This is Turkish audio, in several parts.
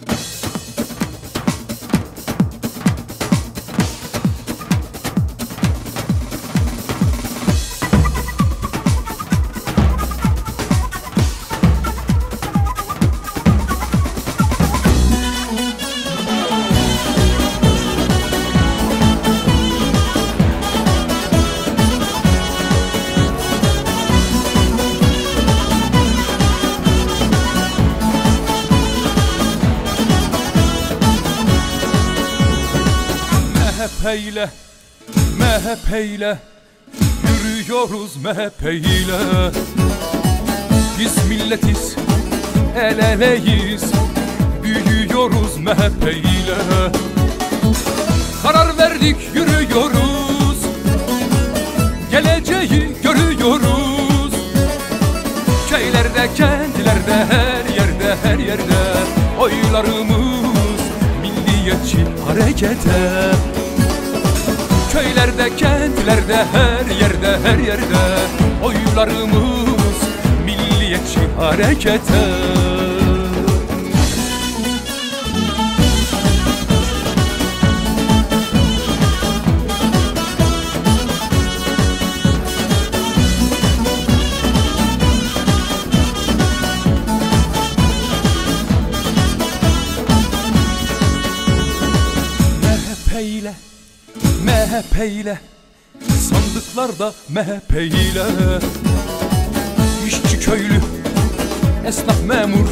you MHP ile Yürüyoruz MHP ile Biz milletiz El eleyiz Büyüyoruz MHP ile Karar verdik yürüyoruz. Geleceği görüyoruz. Köylerde, kentlerde, her yerde, her yerde Oylarımız milliyetçi harekete Köylerde, kentlerde, her yerde, her yerde Oylarımız milliyetçi harekete. İle MHP ile Sandıklarda MHP ile. İşçi köylü Esnaf memur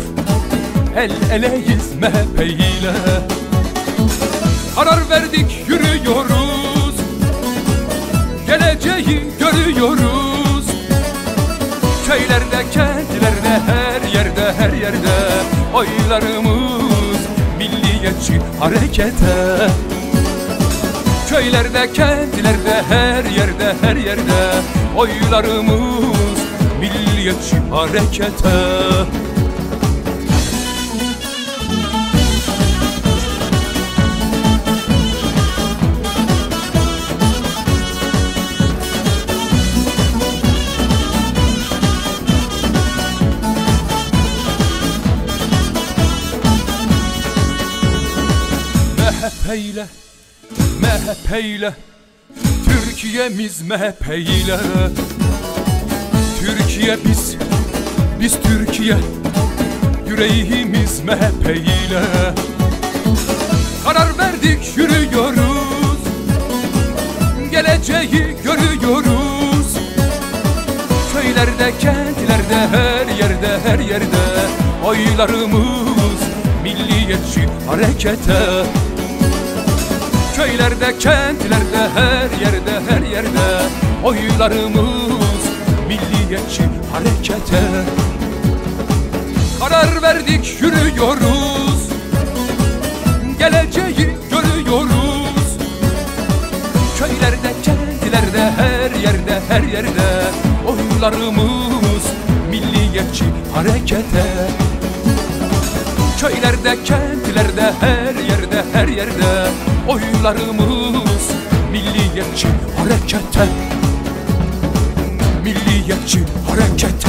El eleyiz MHP ile. Karar verdik yürüyoruz. Geleceği görüyoruz. Köylerde, kentlerde, her yerde, her yerde Oylarımız milliyetçi harekete Köylerde, kentlerde, her yerde, her yerde Oylarımız milliyetçi harekete. İle MHP ile Türkiye'miz MHP ile Türkiye biz Biz Türkiye Yüreğimiz MHP ile Karar verdik yürüyoruz. Geleceği görüyoruz. Köylerde, kentlerde, her yerde, her yerde Oylarımız milliyetçi harekete Köylerde, kentlerde, her yerde, her yerde Oylarımız milliyetçi harekete. Karar verdik yürüyoruz. Geleceği görüyoruz. Köylerde, kentlerde, her yerde, her yerde Oylarımız milliyetçi harekete. Köylerde, kentlerde, her yerde, her yerde Oylarımız milliyetçi harekete. Milliyetçi harekete